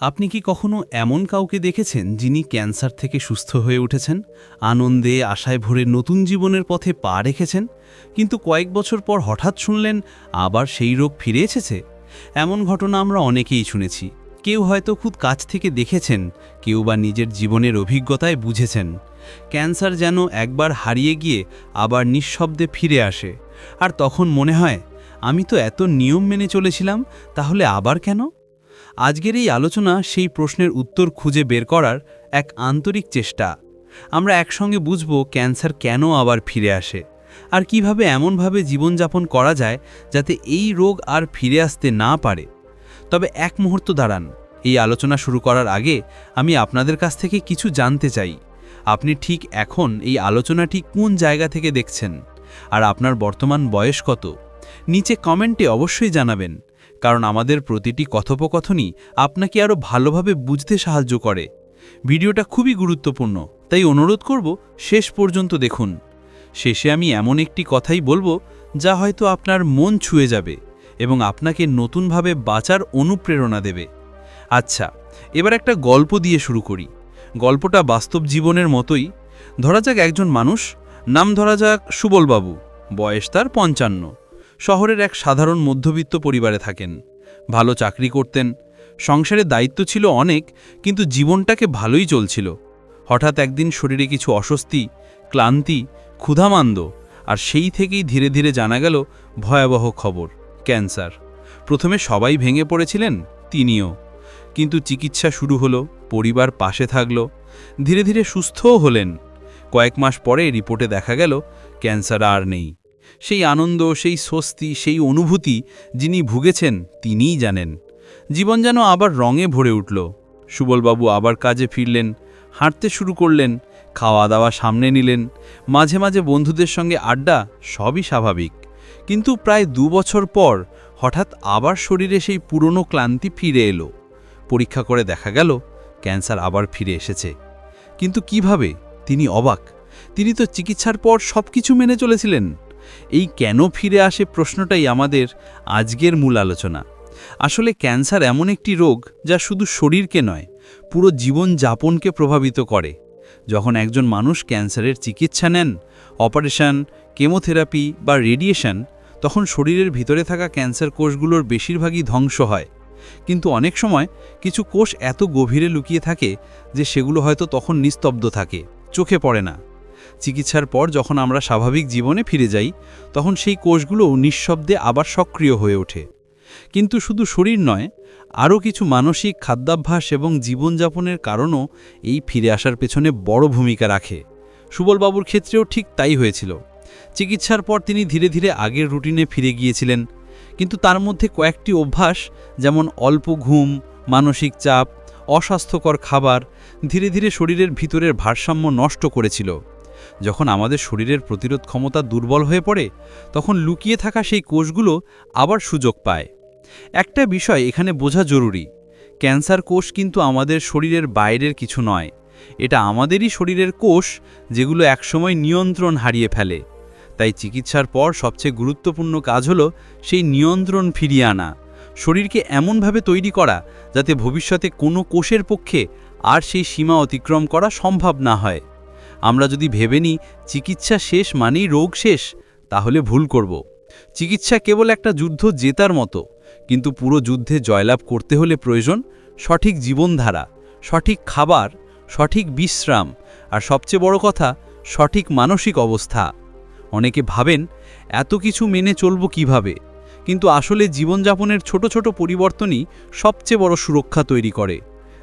আপনি কি কখনো এমন কাউকে দেখেছেন যিনি ক্যান্সার থেকে সুস্থ হয়ে উঠেছেন, আনন্দে, আশায় ভরে নতুন জীবনের পথে পা রেখেছেন, কিন্তু কয়েক বছর পর হঠাৎ শুনলেন আবার সেই রোগ ফিরে এসেছে? এমন ঘটনা আমরা অনেকেই শুনেছি। কেউ হয়তো খুব কাছ থেকে দেখেছেন, কেউ বা নিজের জীবনের অভিজ্ঞতায় বুঝেছেন। ক্যান্সার যেন একবার হারিয়ে গিয়ে আবার নিঃশব্দে ফিরে আসে। আর তখন মনে হয়, আমি তো এত নিয়ম মেনে চলেছিলাম, তাহলে আবার কেন? আজকের এই আলোচনা সেই প্রশ্নের উত্তর খুঁজে বের করার এক আন্তরিক চেষ্টা। আমরা একসঙ্গে বুঝব ক্যান্সার কেন আবার ফিরে আসে, আর কীভাবে এমনভাবে জীবনযাপন করা যায় যাতে এই রোগ আর ফিরে আসতে না পারে। তবে এক মুহূর্ত দাঁড়ান, এই আলোচনা শুরু করার আগে আমি আপনাদের কাছ থেকে কিছু জানতে চাই। আপনি ঠিক এখন এই আলোচনাটি কোন জায়গা থেকে দেখছেন? আর আপনার বর্তমান বয়স কত? নিচে কমেন্টে অবশ্যই জানাবেন। কারণ আমাদের প্রতিটি কথোপকথনই আপনাকে আরও ভালোভাবে বুঝতে সাহায্য করে। ভিডিওটা খুবই গুরুত্বপূর্ণ, তাই অনুরোধ করব শেষ পর্যন্ত দেখুন। শেষে আমি এমন একটি কথাই বলব যা হয়তো আপনার মন ছুঁয়ে যাবে এবং আপনাকে নতুনভাবে বাঁচার অনুপ্রেরণা দেবে। আচ্ছা এবার একটা গল্প দিয়ে শুরু করি। গল্পটা বাস্তব জীবনের মতোই। ধরা যাক একজন মানুষ, নাম ধরা যাক সুবলবাবু, বয়স তার পঞ্চান্ন। শহরের এক সাধারণ মধ্যবিত্ত পরিবারে থাকেন। ভালো চাকরি করতেন, সংসারে দায়িত্ব ছিল অনেক, কিন্তু জীবনটাকে ভালোই চলছিল। হঠাৎ একদিন শরীরে কিছু অস্বস্তি, ক্লান্তি, ক্ষুধামান্দ, আর সেই থেকেই ধীরে ধীরে জানা গেল ভয়াবহ খবর, ক্যান্সার। প্রথমে সবাই ভেঙে পড়েছিলেন, তিনিও। কিন্তু চিকিৎসা শুরু হলো, পরিবার পাশে থাকল, ধীরে ধীরে সুস্থও হলেন। কয়েক মাস পরে রিপোর্টে দেখা গেল, ক্যান্সার আর নেই। সেই আনন্দ, সেই স্বস্তি, সেই অনুভূতি যিনি ভুগেছেন তিনিই জানেন। জীবন যেন আবার রঙে ভরে উঠল। সুবলবাবু আবার কাজে ফিরলেন, হাঁটতে শুরু করলেন খাওয়া দাওয়া সামনে নিলেন, মাঝে মাঝে বন্ধুদের সঙ্গে আড্ডা সবই স্বাভাবিক। কিন্তু প্রায় দু বছর পর হঠাৎ আবার শরীরে সেই পুরনো ক্লান্তি ফিরে এলো। পরীক্ষা করে দেখা গেল, ক্যান্সার আবার ফিরে এসেছে। কিন্তু কীভাবে? তিনি অবাক। তিনি তো চিকিৎসার পর সব কিছু মেনে চলেছিলেন। এই কেন ফিরে আসে প্রশ্নটাই আমাদের আজকের মূল আলোচনা। আসলে ক্যান্সার এমন একটি রোগ যা শুধু শরীরকে নয়, পুরো জীবন যাপনকে প্রভাবিত করে। যখন একজন মানুষ ক্যান্সারের চিকিৎসা নেন, অপারেশন, কেমোথেরাপি বা রেডিয়েশন, তখন শরীরের ভিতরে থাকা ক্যান্সার কোষগুলোর বেশিরভাগই ধ্বংস হয়। কিন্তু অনেক সময় কিছু কোষ এত গভীরে লুকিয়ে থাকে যে সেগুলো হয়তো তখন নিস্তব্ধ থাকে, চোখে পড়ে না। চিকিৎসার পর যখন আমরা স্বাভাবিক জীবনে ফিরে যাই, তখন সেই কোষগুলোও নিঃশব্দে আবার সক্রিয় হয়ে ওঠে। কিন্তু শুধু শরীর নয়, আরও কিছু মানসিক খাদ্যাভ্যাস এবং জীবনযাপনের কারণও এই ফিরে আসার পেছনে বড় ভূমিকা রাখে। সুবলবাবুর ক্ষেত্রেও ঠিক তাই হয়েছিল। চিকিৎসার পর তিনি ধীরে ধীরে আগের রুটিনে ফিরে গিয়েছিলেন। কিন্তু তার মধ্যে কয়েকটি অভ্যাস, যেমন অল্প ঘুম, মানসিক চাপ, অস্বাস্থ্যকর খাবার, ধীরে ধীরে শরীরের ভিতরের ভারসাম্য নষ্ট করেছিল। যখন আমাদের শরীরের প্রতিরোধ ক্ষমতা দুর্বল হয়ে পড়ে, তখন লুকিয়ে থাকা সেই কোষগুলো আবার সুযোগ পায়। একটা বিষয় এখানে বোঝা জরুরি। ক্যান্সার কোষ কিন্তু আমাদের শরীরের বাইরের কিছু নয়। এটা আমাদেরই শরীরের কোষ যেগুলো একসময় নিয়ন্ত্রণ হারিয়ে ফেলে। তাই চিকিৎসার পর সবচেয়ে গুরুত্বপূর্ণ কাজ হলো সেই নিয়ন্ত্রণ ফিরিয়ে আনা। শরীরকে এমনভাবে তৈরি করা যাতে ভবিষ্যতে কোনো কোষের পক্ষে আর সেই সীমা অতিক্রম করা সম্ভব না হয়। আমরা যদি ভেবে নিই, চিকিৎসা শেষ মানেই রোগ শেষ, তাহলে ভুল করব। চিকিৎসা কেবল একটা যুদ্ধ জেতার মতো, কিন্তু পুরো যুদ্ধে জয়লাভ করতে হলে প্রয়োজন সঠিক জীবনধারা, সঠিক খাবার, সঠিক বিশ্রাম, আর সবচেয়ে বড় কথা, সঠিক মানসিক অবস্থা। অনেকে ভাবেন, এত কিছু মেনে চলব কীভাবে? কিন্তু আসলে জীবনযাপনের ছোট ছোট পরিবর্তনই সবচেয়ে বড় সুরক্ষা তৈরি করে।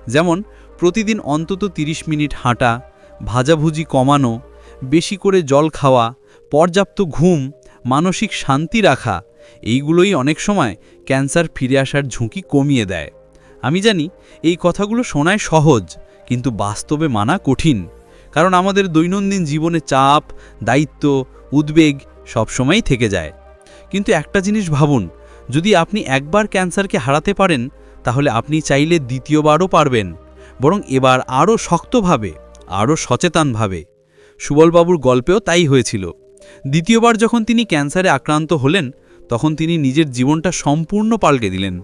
যেমন, প্রতিদিন অন্তত ৩০ মিনিট হাঁটা ভাজাভুজি কমানো, বেশি করে জল খাওয়া, পর্যাপ্ত ঘুম, মানসিক শান্তি রাখা, এইগুলোই অনেক সময় ক্যান্সার ফিরে আসার ঝুঁকি কমিয়ে দেয়। আমি জানি এই কথাগুলো শোনায় সহজ, কিন্তু বাস্তবে মানা কঠিন, কারণ আমাদের দৈনন্দিন জীবনে চাপ, দায়িত্ব, উদ্বেগ সবসময়ই থেকে যায়। কিন্তু একটা জিনিস ভাবুন, যদি আপনি একবার ক্যান্সারকে হারাতে পারেন, তাহলে আপনি চাইলে দ্বিতীয়বারও পারবেন, বরং এবার আরও শক্তভাবে। আরও সচেতনভাবে। সুবলবাবুর গল্পেও তাই হয়েছিল। দ্বিতীয়বার যখন তিনি ক্যান্সারে আক্রান্ত হলেন, তখন তিনি নিজের জীবনটা সম্পূর্ণ পাল্টে দিলেন।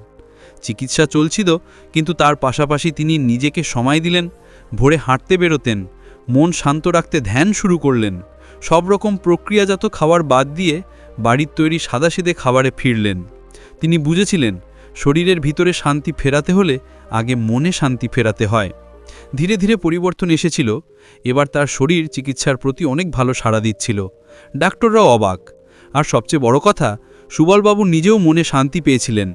চিকিৎসা চলছিল, কিন্তু তার পাশাপাশি তিনি নিজেকে সময় দিলেন, ভোরে হাঁটতে বেরোতেন, মন শান্ত রাখতে ধ্যান শুরু করলেন, সব রকম প্রক্রিয়াজাত খাবার বাদ দিয়ে বাড়ির তৈরি সাদাসিদে খাবারে ফিরলেন। তিনি বুঝেছিলেন, শরীরের ভিতরে শান্তি ফেরাতে হলে আগে মনে শান্তি ফেরাতে হয়। ধীরে ধীরে পরিবর্তন এসেছিল। এবার তার শরীর চিকিৎসার প্রতি অনেক ভালো সাড়া দিচ্ছিল। ডাক্তাররাও অবাক। আর সবচেয়ে বড় কথা, সুবলবাবু নিজেও মনে শান্তি পেয়েছিলেন।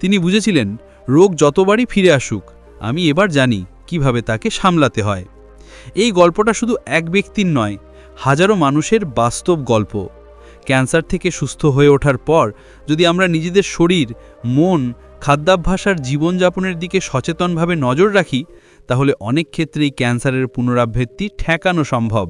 তিনি বুঝেছিলেন, রোগ যতবারই ফিরে আসুক, আমি এবার জানি কীভাবে তাকে সামলাতে হয়। এই গল্পটা শুধু এক ব্যক্তির নয়, হাজারো মানুষের বাস্তব গল্প। ক্যান্সার থেকে সুস্থ হয়ে ওঠার পর, যদি আমরা নিজেদের শরীর, মন, খাদ্যাভ্যাস আর জীবনযাপনের দিকে সচেতনভাবে নজর রাখি তাহলে অনেক ক্ষেত্রেই ক্যান্সারের পুনরাবৃত্তি ঠেকানো সম্ভব।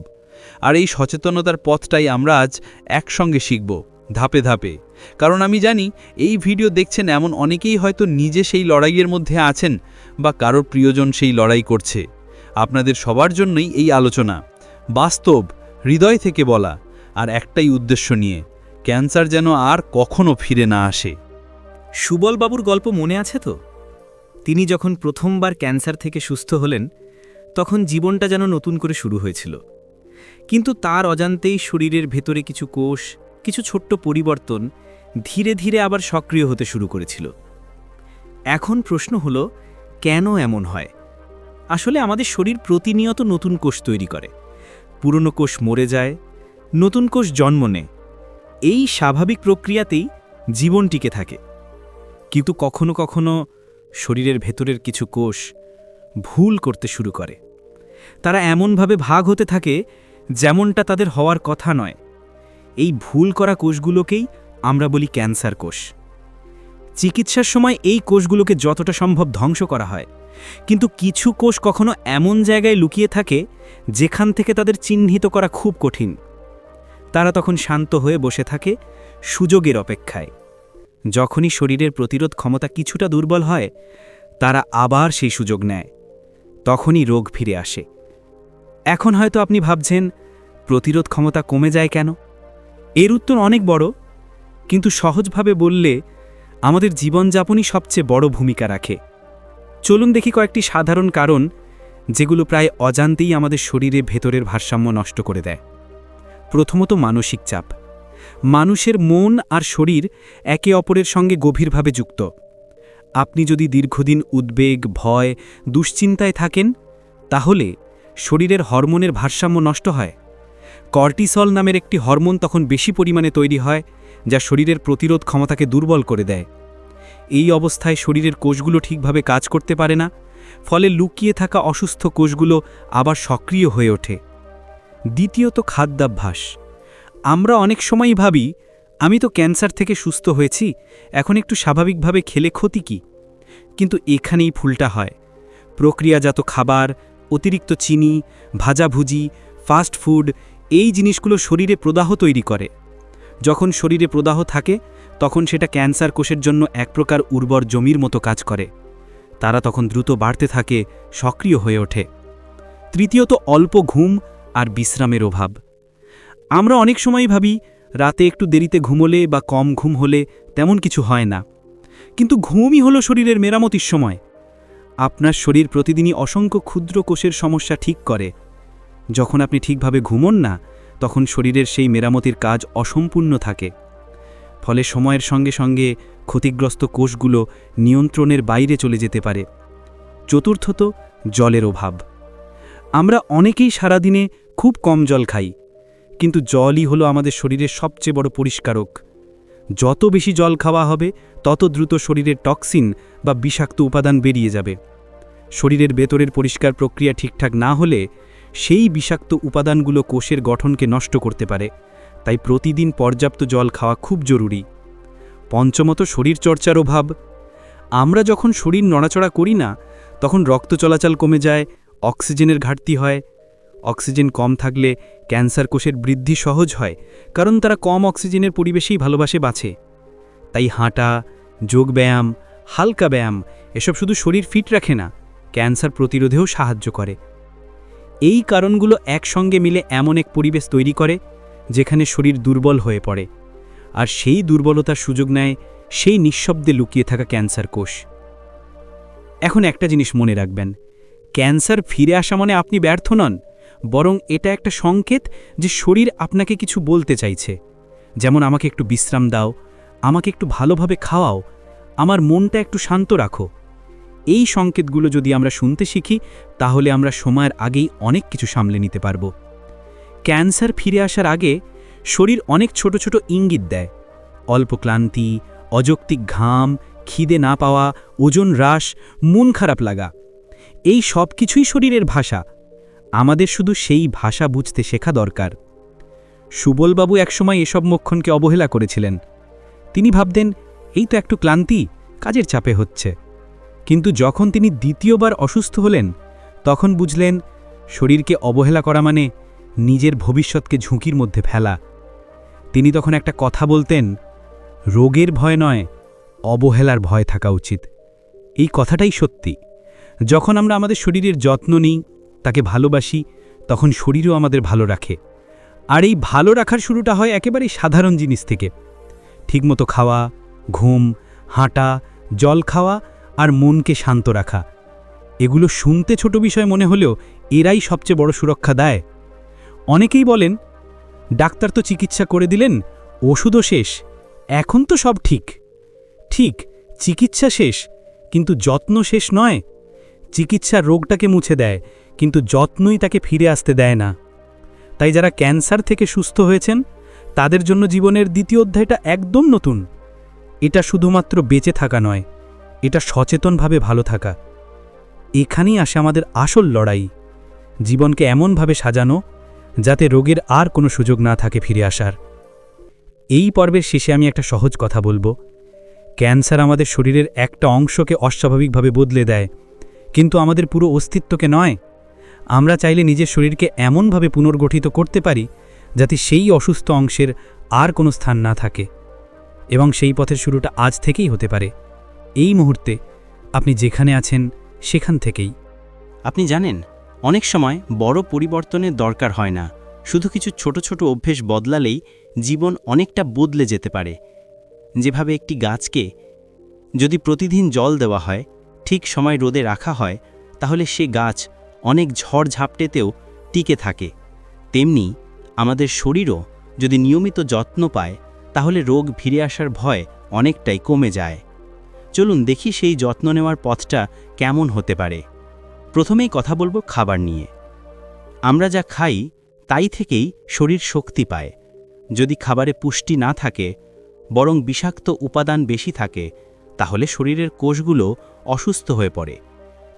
আর এই সচেতনতার পথটাই আমরা আজ একসঙ্গে শিখব, ধাপে ধাপে। কারণ আমি জানি, এই ভিডিও দেখছেন এমন অনেকেই হয়তো নিজে সেই লড়াইয়ের মধ্যে আছেন বা কারোর প্রিয়জন সেই লড়াই করছে। আপনাদের সবার জন্যই এই আলোচনা। বাস্তব, হৃদয় থেকে বলা, আর একটাই উদ্দেশ্য নিয়ে, ক্যান্সার যেন আর কখনো ফিরে না আসে। সুবলবাবুর গল্প মনে আছে তো? তিনি যখন প্রথমবার ক্যান্সার থেকে সুস্থ হলেন, তখন জীবনটা যেন নতুন করে শুরু হয়েছিল। কিন্তু তার অজান্তেই শরীরের ভেতরে কিছু কোষ, কিছু ছোট্ট পরিবর্তন ধীরে ধীরে আবার সক্রিয় হতে শুরু করেছিল। এখন প্রশ্ন হল, কেন এমন হয়? আসলে আমাদের শরীর প্রতিনিয়ত নতুন কোষ তৈরি করে। পুরনো কোষ মরে যায়, নতুন কোষ জন্ম নেয়। এই স্বাভাবিক প্রক্রিয়াতেই জীবন টিকে থাকে। কিন্তু কখনো কখনো শরীরের ভেতরের কিছু কোষ ভুল করতে শুরু করে। তারা এমনভাবে ভাগ হতে থাকে যেমনটা তাদের হওয়ার কথা নয়। এই ভুল করা কোষগুলোকেই আমরা বলি ক্যান্সার কোষ। চিকিৎসার সময় এই কোষগুলোকে যতটা সম্ভব ধ্বংস করা হয়। কিন্তু কিছু কোষ কখনো এমন জায়গায় লুকিয়ে থাকে যেখান থেকে তাদের চিহ্নিত করা খুব কঠিন। তারা তখন শান্ত হয়ে বসে থাকে সুযোগের অপেক্ষায়। যখনই শরীরের প্রতিরোধ ক্ষমতা কিছুটা দুর্বল হয়, তারা আবার সেই সুযোগ নেয়। তখনই রোগ ফিরে আসে। এখন হয়তো আপনি ভাবছেন, প্রতিরোধ ক্ষমতা কমে যায় কেন? এর উত্তর অনেক বড়, কিন্তু সহজভাবে বললে আমাদের জীবনযাপনই সবচেয়ে বড় ভূমিকা রাখে। চলুন দেখি কয়েকটি সাধারণ কারণ, যেগুলো প্রায় অজান্তেই আমাদের শরীরে ভেতরের ভারসাম্য নষ্ট করে দেয়। প্রথমত মানসিক চাপ। মানুষের মন আর শরীর একে অপরের সঙ্গে গভীরভাবে যুক্ত। আপনি যদি দীর্ঘদিন উদ্বেগ, ভয়, দুশ্চিন্তায় থাকেন, তাহলে শরীরের হরমোনের ভারসাম্য নষ্ট হয়। কর্টিসল নামের একটি হরমোন তখন বেশি পরিমাণে তৈরি হয়, যা শরীরের প্রতিরোধ ক্ষমতাকে দুর্বল করে দেয়। এই অবস্থায় শরীরের কোষগুলো ঠিকভাবে কাজ করতে পারে না, ফলে লুকিয়ে থাকা অসুস্থ কোষগুলো আবার সক্রিয় হয়ে ওঠে। দ্বিতীয়ত খাদ্যাভ্যাস। আমরা অনেক সময়ই ভাবি, আমি তো ক্যান্সার থেকে সুস্থ হয়েছি, এখন একটু স্বাভাবিকভাবে খেলে ক্ষতি কি? কিন্তু এখানেই ভুলটা হয়। প্রক্রিয়াজাত খাবার, অতিরিক্ত চিনি ভাজাভুজি ফাস্ট ফুড, এই জিনিসগুলো শরীরে প্রদাহ তৈরি করে। যখন শরীরে প্রদাহ থাকে, তখন সেটা ক্যান্সার কোষের জন্য এক প্রকার উর্বর জমির মতো কাজ করে। তারা তখন দ্রুত বাড়তে থাকে, সক্রিয় হয়ে ওঠে। তৃতীয়ত অল্প ঘুম আর বিশ্রামের অভাব। আমরা অনেক সময় ভাবি, রাতে একটু দেরিতে ঘুমোলে বা কম ঘুম হলে তেমন কিছু হয় না। কিন্তু ঘুমই হলো শরীরের মেরামতির সময়। আপনার শরীর প্রতিদিনই অসংখ্য ক্ষুদ্র কোষের সমস্যা ঠিক করে। যখন আপনি ঠিকভাবে ঘুমন না, তখন শরীরের সেই মেরামতির কাজ অসম্পূর্ণ থাকে। ফলে সময়ের সঙ্গে সঙ্গে ক্ষতিগ্রস্ত কোষগুলো নিয়ন্ত্রণের বাইরে চলে যেতে পারে। চতুর্থত, জলের অভাব। আমরা অনেকেই সারাদিনে খুব কম জল খাই কিন্তু জলই হলো আমাদের শরীরের সবচেয়ে বড় পরিষ্কারক। যত বেশি জল খাওয়া হবে, তত দ্রুত শরীরের টক্সিন বা বিষাক্ত উপাদান বেরিয়ে যাবে। শরীরের ভেতরের পরিষ্কার প্রক্রিয়া ঠিকঠাক না হলে, সেই বিষাক্ত উপাদানগুলো কোষের গঠনকে নষ্ট করতে পারে। তাই প্রতিদিন পর্যাপ্ত জল খাওয়া খুব জরুরি। পঞ্চমত শরীরচর্চার অভাব। আমরা যখন শরীর নড়াচড়া করি না, তখন রক্ত চলাচল কমে যায়, অক্সিজেনের ঘাটতি হয় অক্সিজেন কম থাকলে ক্যান্সার কোষের বৃদ্ধি সহজ হয়, কারণ তারা কম অক্সিজেনের পরিবেশেই ভালোবাসে বাঁচে। তাই হাঁটা যোগব্যায়াম হালকা ব্যায়াম, এসব শুধু শরীর ফিট রাখে না, ক্যান্সার প্রতিরোধেও সাহায্য করে। এই কারণগুলো একসঙ্গে মিলে এমন এক পরিবেশ তৈরি করে, যেখানে শরীর দুর্বল হয়ে পড়ে, আর সেই দুর্বলতার সুযোগ নেয় সেই নিঃশব্দে লুকিয়ে থাকা ক্যান্সার কোষ। এখন একটা জিনিস মনে রাখবেন, ক্যান্সার ফিরে আসা মানে আপনি ব্যর্থ নন বরং এটা একটা সংকেত যে শরীর আপনাকে কিছু বলতে চাইছে। যেমন আমাকে একটু বিশ্রাম দাও, আমাকে একটু ভালোভাবে খাওয়াও, আমার মনটা একটু শান্ত রাখো। এই সংকেতগুলো যদি আমরা শুনতে শিখি, তাহলে আমরা সময়ের আগেই অনেক কিছু সামলে নিতে পারব। ক্যান্সার ফিরে আসার আগে শরীর অনেক ছোট ছোট ইঙ্গিত দেয়। অল্প ক্লান্তি, অযৌক্তিক ঘাম, খিদে না পাওয়া, ওজন হ্রাস, মন খারাপ লাগা। এই সব কিছুই শরীরের ভাষা। আমাদের শুধু সেই ভাষা বুঝতে শেখা দরকার। সুবলবাবু একসময় এসব মক্ষণকে অবহেলা করেছিলেন। তিনি ভাবতেন, এই তো একটু ক্লান্তি, কাজের চাপে হচ্ছে। কিন্তু যখন তিনি দ্বিতীয়বার অসুস্থ হলেন, তখন বুঝলেন, শরীরকে অবহেলা করা মানে নিজের ভবিষ্যৎকে ঝুঁকির মধ্যে ফেলা। তিনি তখন একটা কথা বলতেন, রোগের ভয় নয়, অবহেলার ভয় থাকা উচিত। এই কথাটাই সত্যি। যখন আমরা আমাদের শরীরের যত্ন নিই তাকে ভালোবাসি, তখন শরীরও আমাদের ভালো রাখে। আর এই ভালো রাখার শুরুটা হয় একেবারেই সাধারণ জিনিস থেকে। ঠিকমতো খাওয়া, ঘুম, হাঁটা, জল খাওয়া আর মনকে শান্ত রাখা। এগুলো শুনতে ছোট বিষয় মনে হলেও এরাই সবচেয়ে বড় সুরক্ষা দেয়। অনেকেই বলেন, ডাক্তার তো চিকিৎসা করে দিলেন, ওষুধও শেষ, এখন তো সব ঠিক। ঠিক, চিকিৎসা শেষ, কিন্তু যত্ন শেষ নয়। চিকিৎসা রোগটাকে মুছে দেয় কিন্তু যত্নই তাকে ফিরে আসতে দেয় না। তাই যারা ক্যান্সার থেকে সুস্থ হয়েছেন, তাদের জন্য জীবনের দ্বিতীয় অধ্যায়টা একদম নতুন। এটা শুধুমাত্র বেঁচে থাকা নয়, এটা সচেতনভাবে ভালো থাকা। এখানেই আসে আমাদের আসল লড়াই। জীবনকে এমনভাবে সাজানো, যাতে রোগের আর কোনো সুযোগ না থাকে ফিরে আসার। এই পর্বের শেষে আমি একটা সহজ কথা বলব। ক্যান্সার আমাদের শরীরের একটা অংশকে অস্বাভাবিকভাবে বদলে দেয়, কিন্তু আমাদের পুরো অস্তিত্বকে নয় আমরা চাইলে নিজের শরীরকে এমনভাবে পুনর্গঠিত করতে পারি যাতে সেই অসুস্থ অংশের আর কোনো স্থান না থাকে এবং সেই পথের শুরুটা আজ থেকেই হতে পারে। এই মুহূর্তে আপনি যেখানে আছেন, সেখান থেকেই। আপনি জানেন, অনেক সময় বড় পরিবর্তনের দরকার হয় না। শুধু কিছু ছোট ছোট অভ্যেস বদলালেই জীবন অনেকটা বদলে যেতে পারে। যেভাবে একটি গাছকে যদি প্রতিদিন জল দেওয়া হয়, ঠিক সময় রোদে রাখা হয়, তাহলে সে গাছ অনেক ঝড় ঝাপটেতেও টিকে থাকে। তেমনি আমাদের শরীরও যদি নিয়মিত যত্ন পায়, তাহলে রোগ ফিরে আসার ভয় অনেকটাই কমে যায়। চলুন দেখি সেই যত্ন নেওয়ার পথটা কেমন হতে পারে। প্রথমেই কথা বলব খাবার নিয়ে। আমরা যা খাই, তাই থেকেই শরীর শক্তি পায়। যদি খাবারে পুষ্টি না থাকে, বরং বিষাক্ত উপাদান বেশি থাকে, তাহলে শরীরের কোষগুলো অসুস্থ হয়ে পড়ে।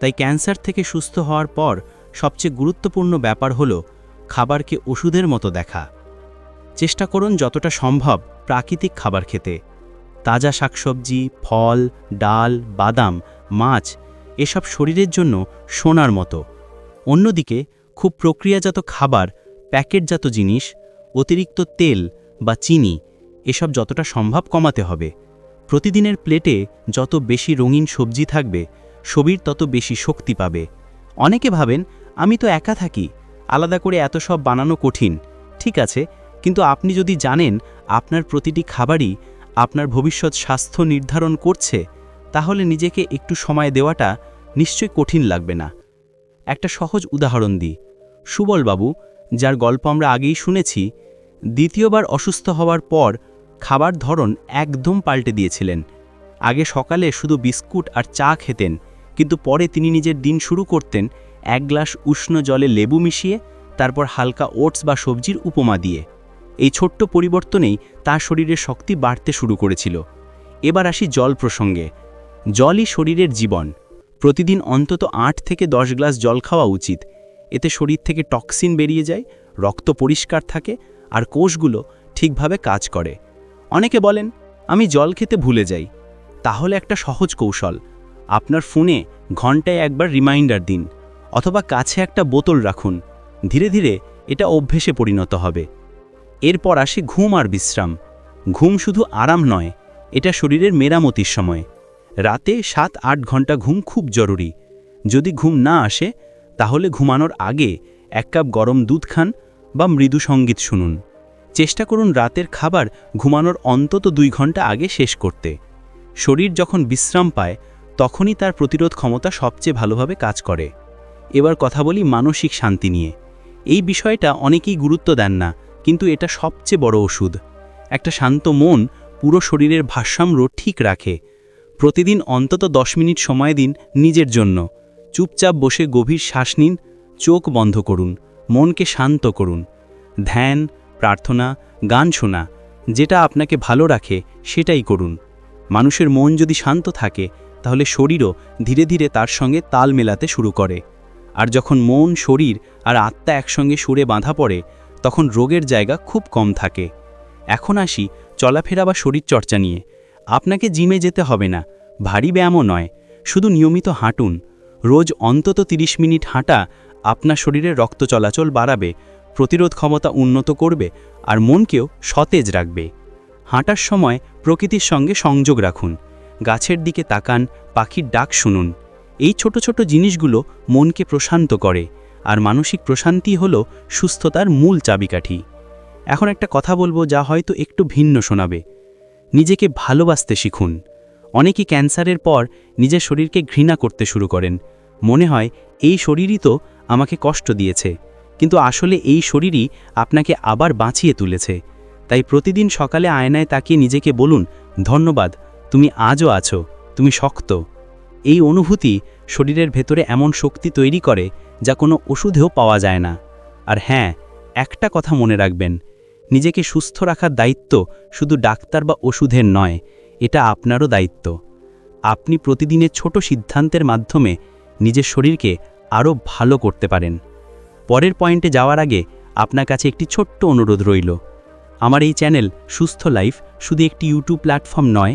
তাই ক্যান্সার থেকে সুস্থ হওয়ার পর সবচেয়ে গুরুত্বপূর্ণ ব্যাপার হলো খাবারকে ওষুধের মতো দেখা। চেষ্টা করুন যতটা সম্ভব প্রাকৃতিক খাবার খেতে। তাজা শাকসবজি, ফল, ডাল, বাদাম, মাছ এসব শরীরের জন্য সোনার মতো। অন্যদিকে খুব প্রক্রিয়াজাত খাবার, প্যাকেটজাত জিনিস, অতিরিক্ত তেল বা চিনি এসব যতটা সম্ভব কমাতে হবে। প্রতিদিনের প্লেটে যত বেশি রঙিন সবজি থাকবে শরীর তত বেশি শক্তি পাবে। অনেকে ভাবেন, আমি তো একা থাকি, আলাদা করে এত সব বানানো কঠিন। ঠিক আছে, কিন্তু আপনি যদি জানেন আপনার প্রতিটি খাবারই আপনার ভবিষ্যৎ স্বাস্থ্য নির্ধারণ করছে, তাহলে নিজেকে একটু সময় দেওয়াটা নিশ্চয় কঠিন লাগবে না। একটা সহজ উদাহরণ দিই। সুবলবাবু, যার গল্প আমরা আগেই শুনেছি, দ্বিতীয়বার অসুস্থ হওয়ার পর খাবার ধরন একদম পাল্টে দিয়েছিলেন। আগে সকালে শুধু বিস্কুট আর চা খেতেন কিন্তু পরে তিনি নিজের দিন শুরু করতেন এক গ্লাস উষ্ণ জলে লেবু মিশিয়ে, তারপর হালকা ওটস বা সবজির উপমা দিয়ে। এই ছোট্ট পরিবর্তনেই তার শরীরের শক্তি বাড়তে শুরু করেছিল। এবার আসি জল প্রসঙ্গে। জলই শরীরের জীবন। প্রতিদিন অন্তত আট থেকে দশ গ্লাস জল খাওয়া উচিত। এতে শরীর থেকে টক্সিন বেরিয়ে যায়, রক্ত পরিষ্কার থাকে আর কোষগুলো ঠিকভাবে কাজ করে। অনেকে বলেন, আমি জল খেতে ভুলে যাই। তাহলে একটা সহজ কৌশল। আপনার ফোনে ঘন্টায় একবার রিমাইন্ডার দিন অথবা কাছে একটা বোতল রাখুন। ধীরে ধীরে এটা অভ্যেসে পরিণত হবে। এরপর আসে ঘুম আর বিশ্রাম। ঘুম শুধু আরাম নয়, এটা শরীরের মেরামতির সময়। রাতে সাত আট ঘণ্টা ঘুম খুব জরুরি। যদি ঘুম না আসে, তাহলে ঘুমানোর আগে এক কাপ গরম দুধ খান বা মৃদু সংগীত শুনুন। চেষ্টা করুন রাতের খাবার ঘুমানোর অন্তত দুই ঘণ্টা আগে শেষ করতে। শরীর যখন বিশ্রাম পায় তখনই তার প্রতিরোধ ক্ষমতা সবচেয়ে ভালোভাবে কাজ করে। এবার কথা বলি মানসিক শান্তি নিয়ে। এই বিষয়টা অনেকেই গুরুত্ব দেন না, কিন্তু এটা সবচেয়ে বড় ওষুধ। একটা শান্ত মন পুরো শরীরের ভারসাম্য ঠিক রাখে। প্রতিদিন অন্তত দশ মিনিট সময় দিন নিজের জন্য। চুপচাপ বসে গভীর শ্বাস নিন, চোখ বন্ধ করুন, মনকে শান্ত করুন। ধ্যান, প্রার্থনা, গান শোনা, যেটা আপনাকে ভালো রাখে সেটাই করুন। মানুষের মন যদি শান্ত থাকে তাহলে শরীরও ধীরে ধীরে তার সঙ্গে তাল মেলাতে শুরু করে। আর যখন মন, শরীর আর আত্মা একসঙ্গে সুরে বাঁধা পড়ে, তখন রোগের জায়গা খুব কম থাকে। এখন আসি চলাফেরা বা শরীরচর্চা নিয়ে। আপনাকে জিমে যেতে হবে না, ভারী ব্যায়ামও নয়, শুধু নিয়মিত হাঁটুন। রোজ অন্তত ৩০ মিনিট হাঁটা আপনার শরীরের রক্ত চলাচল বাড়াবে, প্রতিরোধ ক্ষমতা উন্নত করবে আর মনকেও সতেজ রাখবে। হাঁটার সময় প্রকৃতির সঙ্গে সংযোগ রাখুন। গাছের দিকে তাকান, পাখির ডাক শুনুন। এই ছোট ছোট জিনিসগুলো মনকে প্রশান্ত করে, আর মানসিক প্রশান্তি হল সুস্থতার মূল চাবিকাঠি। এখন একটা কথা বলব যা হয়তো একটু ভিন্ন শোনাবে। নিজেকে ভালোবাসতে শিখুন। অনেকেই ক্যান্সারের পর নিজের শরীরকে ঘৃণা করতে শুরু করেন। মনে হয়, এই শরীরই তো আমাকে কষ্ট দিয়েছে। কিন্তু আসলে এই শরীরই আপনাকে আবার বাঁচিয়ে তুলেছে। তাই প্রতিদিন সকালে আয়নায় তাকিয়ে নিজেকে বলুন, ধন্যবাদ তুমি আজও আছো, তুমি শক্ত। এই অনুভূতি শরীরের ভেতরে এমন শক্তি তৈরি করে যা কোনো ওষুধেও পাওয়া যায় না। আর হ্যাঁ একটা কথা মনে রাখবেন, নিজেকে সুস্থ রাখার দায়িত্ব শুধু ডাক্তার বা ওষুধের নয়, এটা আপনারও দায়িত্ব। আপনি প্রতিদিনের ছোট সিদ্ধান্তের মাধ্যমে নিজের শরীরকে আরও ভালো করতে পারেন। পরের পয়েন্টে যাওয়ার আগে আপনার কাছে একটি ছোট্ট অনুরোধ রইল। আমার এই চ্যানেল সুস্থ লাইফ শুধু একটি ইউটিউব প্ল্যাটফর্ম নয়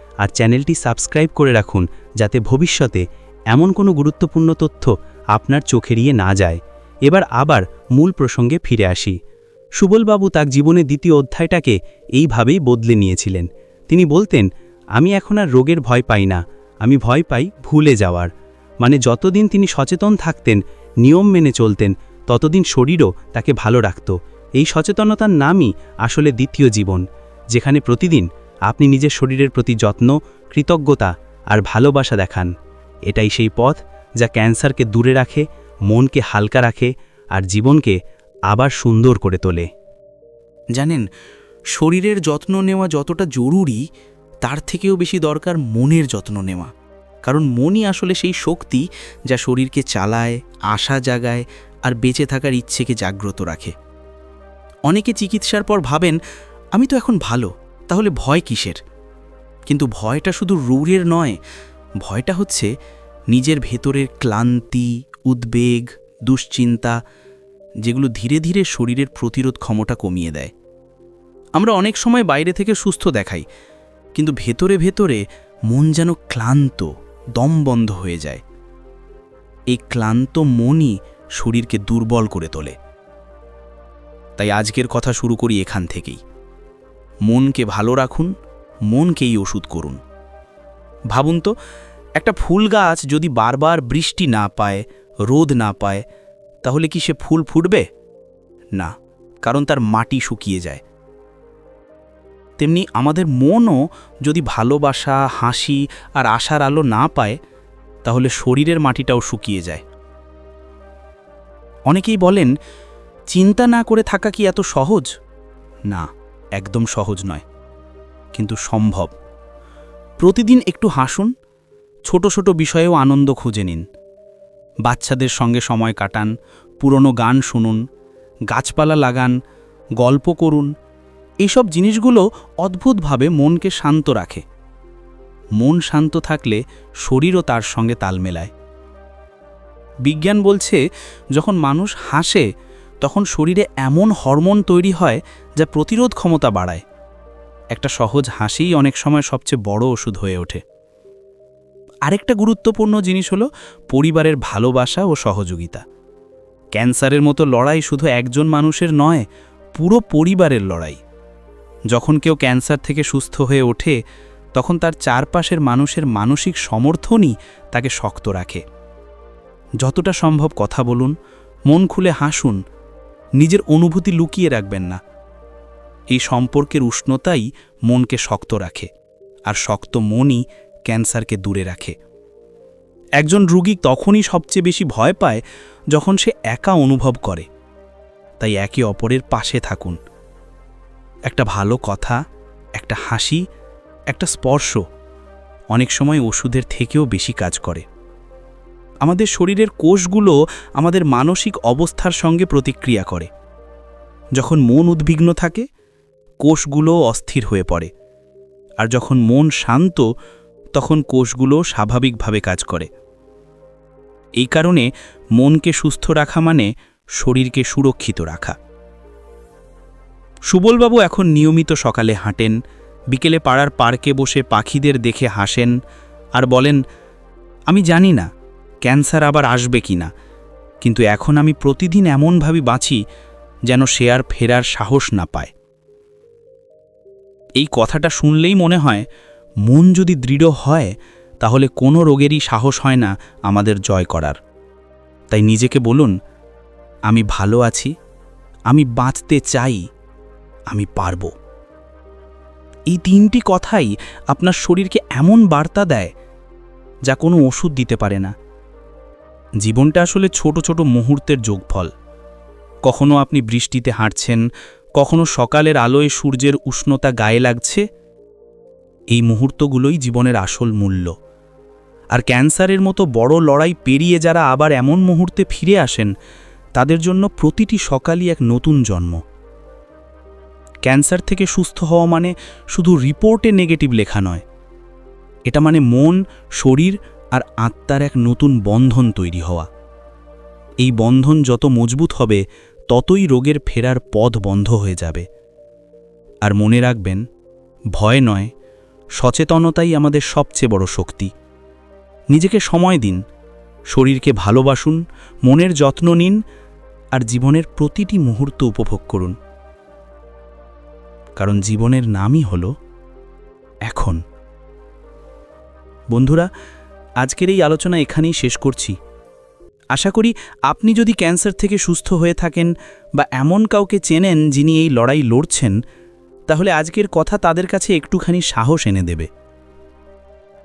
আর চ্যানেলটি সাবস্ক্রাইব করে রাখুন যাতে ভবিষ্যতে এমন কোনো গুরুত্বপূর্ণ তথ্য আপনার চোখে এড়িয়ে না যায়। এবার আবার মূল প্রসঙ্গে ফিরে আসি। সুবলবাবু তার জীবনের দ্বিতীয় অধ্যায়টাকে এইভাবেই বদলে নিয়েছিলেন। তিনি বলতেন, আমি এখন আর রোগের ভয় পাই না, আমি ভয় পাই ভুলে যাওয়ার। মানে যতদিন তিনি সচেতন থাকতেন, নিয়ম মেনে চলতেন, ততদিন শরীরও তাকে ভালো রাখত। এই সচেতনতার নামই আসলে দ্বিতীয় জীবন, যেখানে প্রতিদিন আপনি নিজের শরীরের প্রতি যত্ন, কৃতজ্ঞতা আর ভালোবাসা দেখান। এটাই সেই পথ যা ক্যান্সারকে দূরে রাখে, মনকে হালকা রাখে আর জীবনকে আবার সুন্দর করে তোলে। জানেন, শরীরের যত্ন নেওয়া যতটা জরুরি, তার থেকেও বেশি দরকার মনের যত্ন নেওয়া। কারণ মনই আসলে সেই শক্তি যা শরীরকে চালায়, আশা জাগায় আর বেঁচে থাকার ইচ্ছেকে জাগ্রত রাখে। অনেকে চিকিৎসার পর ভাবেন, আমি তো এখন ভালো। তাহলে ভয় কিসের? কিন্তু ভয়টা শুধু রৌরের নয়, ভয়টা হচ্ছে নিজের ভেতরের ক্লান্তি, উদ্বেগ, দুশ্চিন্তা, যেগুলো ধীরে ধীরে শরীরের প্রতিরোধ ক্ষমতা কমিয়ে দেয়। আমরা অনেক সময় বাইরে থেকে সুস্থ দেখাই, কিন্তু ভেতরে ভেতরে মন যেন ক্লান্ত, দম বন্ধ হয়ে যায়। এই ক্লান্ত মনই শরীরকে দুর্বল করে তোলে। তাই আজকের কথা শুরু করি এখান থেকেই। মনকে ভালো রাখুন, মনকেই ওষুধ করুন। ভাবুন তো, একটা ফুল গাছ যদি বারবার বৃষ্টি না পায়, রোদ না পায়, তাহলে কি সে ফুল ফুটবে? না, কারণ তার মাটি শুকিয়ে যায়। তেমনি আমাদের মনও যদি ভালোবাসা, হাসি আর আশার আলো না পায়, তাহলে শরীরের মাটিটাও শুকিয়ে যায়। অনেকেই বলেন, চিন্তা না করে থাকা কি এত সহজ? না একদম সহজ নয়, কিন্তু সম্ভব। প্রতিদিন একটু হাসুন, ছোট ছোট বিষয়েও আনন্দ খুঁজে নিন। বাচ্চাদের সঙ্গে সময় কাটান, পুরনো গান শুনুন, গাছপালা লাগান, গল্প করুন। এইসব জিনিসগুলো অদ্ভুতভাবে মনকে শান্ত রাখে। মন শান্ত থাকলে শরীরও তার সঙ্গে তাল মেলায়। বিজ্ঞান বলছে, যখন মানুষ হাসে তখন শরীরে এমন হরমোন তৈরি হয় যা প্রতিরোধ ক্ষমতা বাড়ায়। একটা সহজ হাসিই অনেক সময় সবচেয়ে বড় ওষুধ হয়ে ওঠে। আরেকটা গুরুত্বপূর্ণ জিনিস হলো পরিবারের ভালোবাসা ও সহযোগিতা। ক্যান্সারের মতো লড়াই শুধু একজন মানুষের নয়, পুরো পরিবারের লড়াই। যখন কেউ ক্যান্সার থেকে সুস্থ হয়ে ওঠে, তখন তার চারপাশের মানুষের মানসিক সমর্থনই তাকে শক্ত রাখে। যতটা সম্ভব কথা বলুন, মন খুলে হাসুন নিজের অনুভূতি লুকিয়ে রাখবেন না। এই সম্পর্কের উষ্ণতাই মনকে শক্ত রাখে আর শক্ত মনই ক্যান্সারকে দূরে রাখে। একজন রুগী তখনই সবচেয়ে বেশি ভয় পায় যখন সে একা অনুভব করে। তাই একে অপরের পাশে থাকুন। একটা ভালো কথা, একটা হাসি, একটা স্পর্শ অনেক সময় ওষুধের থেকেও বেশি কাজ করে। আমাদের শরীরের কোষগুলো আমাদের মানসিক অবস্থার সঙ্গে প্রতিক্রিয়া করে। যখন মন উদ্বিগ্ন থাকে, কোষগুলো অস্থির হয়ে পড়ে। আর যখন মন শান্ত, তখন কোষগুলো স্বাভাবিকভাবে কাজ করে। এই কারণে মনকে সুস্থ রাখা মানে শরীরকে সুরক্ষিত রাখা। সুবলবাবু এখন নিয়মিত সকালে হাঁটেন, বিকেলে পাড়ার পার্কে বসে পাখিদের দেখে হাসেন আর বলেন, আমি জানি না ক্যান্সার আবার আসবে কি না? কিন্তু এখন আমি প্রতিদিন এমনভাবে বাঁচি যেন সে আর ফেরার সাহস না পায়। এই কথাটা শুনলেই মনে হয়, মন যদি দৃঢ় হয়, তাহলে কোনো রোগেরই সাহস হয় না আমাদের জয় করার। তাই নিজেকে বলুন, আমি ভালো আছি, আমি বাঁচতে চাই, আমি পারব। এই তিনটি কথাই আপনার শরীরকে এমন বার্তা দেয় যা কোনো ওষুধ দিতে পারে না। জীবনটা আসলে ছোট ছোট মুহূর্তের যোগফল। কখনো আপনি বৃষ্টিতে হাঁটছেন, কখনো সকালের আলোয় সূর্যের উষ্ণতা গায়ে লাগছে, এই মুহূর্তগুলোই জীবনের আসল মূল্য। আর ক্যান্সারের মতো বড় লড়াই পেরিয়ে যারা আবার এমন মুহূর্তে ফিরে আসেন, তাদের জন্য প্রতিটি সকালই এক নতুন জন্ম। ক্যান্সার থেকে সুস্থ হওয়া মানে শুধু রিপোর্টে নেগেটিভ লেখা নয়। এটা মানে মন, শরীর আর আত্মার এক নতুন বন্ধন তৈরি হওয়া। এই বন্ধন যত মজবুত হবে, ততই রোগের ফেরার পথ বন্ধ হয়ে যাবে। আর মনে রাখবেন, ভয় নয়, সচেতনতাই আমাদের সবচেয়ে বড় শক্তি। নিজেকে সময় দিন, শরীরকে ভালোবাসুন, মনের যত্ন নিন, আর জীবনের প্রতিটি মুহূর্ত উপভোগ করুন। কারণ জীবনের নামই হল এখন। বন্ধুরা আজকের এই আলোচনা এখানেই শেষ করছি। আশা করি আপনি যদি ক্যান্সার থেকে সুস্থ হয়ে থাকেন বা এমন কাউকে চেনেন যিনি এই লড়াই লড়ছেন, তাহলে আজকের কথা তাদের কাছে একটুখানি সাহস এনে দেবে।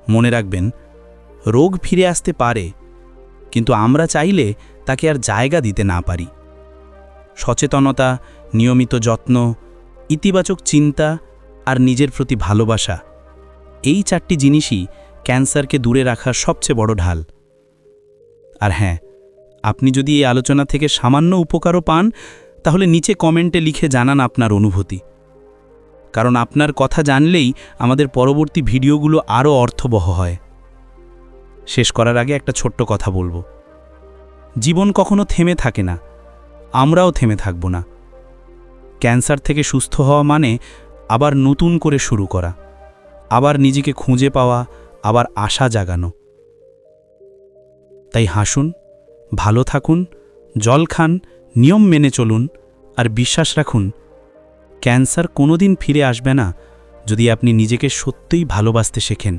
মনে রাখবেন, রোগ ফিরে আসতে পারে, কিন্তু আমরা চাইলে তাকে আর জায়গা দিতে না পারি। সচেতনতা, নিয়মিত যত্ন, ইতিবাচক চিন্তা আর নিজের প্রতি ভালোবাসা, এই চারটি জিনিসই ক্যান্সারকে দূরে রাখার সবচেয়ে বড় ঢাল। আর হ্যাঁ আপনি যদি এই আলোচনা থেকে সামান্য উপকারও পান, তাহলে নিচে কমেন্টে লিখে জানান আপনার অনুভূতি। কারণ আপনার কথা জানলেই আমাদের পরবর্তী ভিডিওগুলো আরও অর্থবহ হয়। শেষ করার আগে একটা ছোট্ট কথা বলব। জীবন কখনো থেমে থাকে না, আমরাও থেমে থাকব না। ক্যান্সার থেকে সুস্থ হওয়া মানে আবার নতুন করে শুরু করা, আবার নিজেকে খুঁজে পাওয়া আবার আশা জাগানো। তাই হাসুন, ভালো থাকুন, জল খান, নিয়ম মেনে চলুন আর বিশ্বাস রাখুন, ক্যান্সার কোনোদিন ফিরে আসবে না যদি আপনি নিজেকে সত্যিই ভালোবাসতে শেখেন।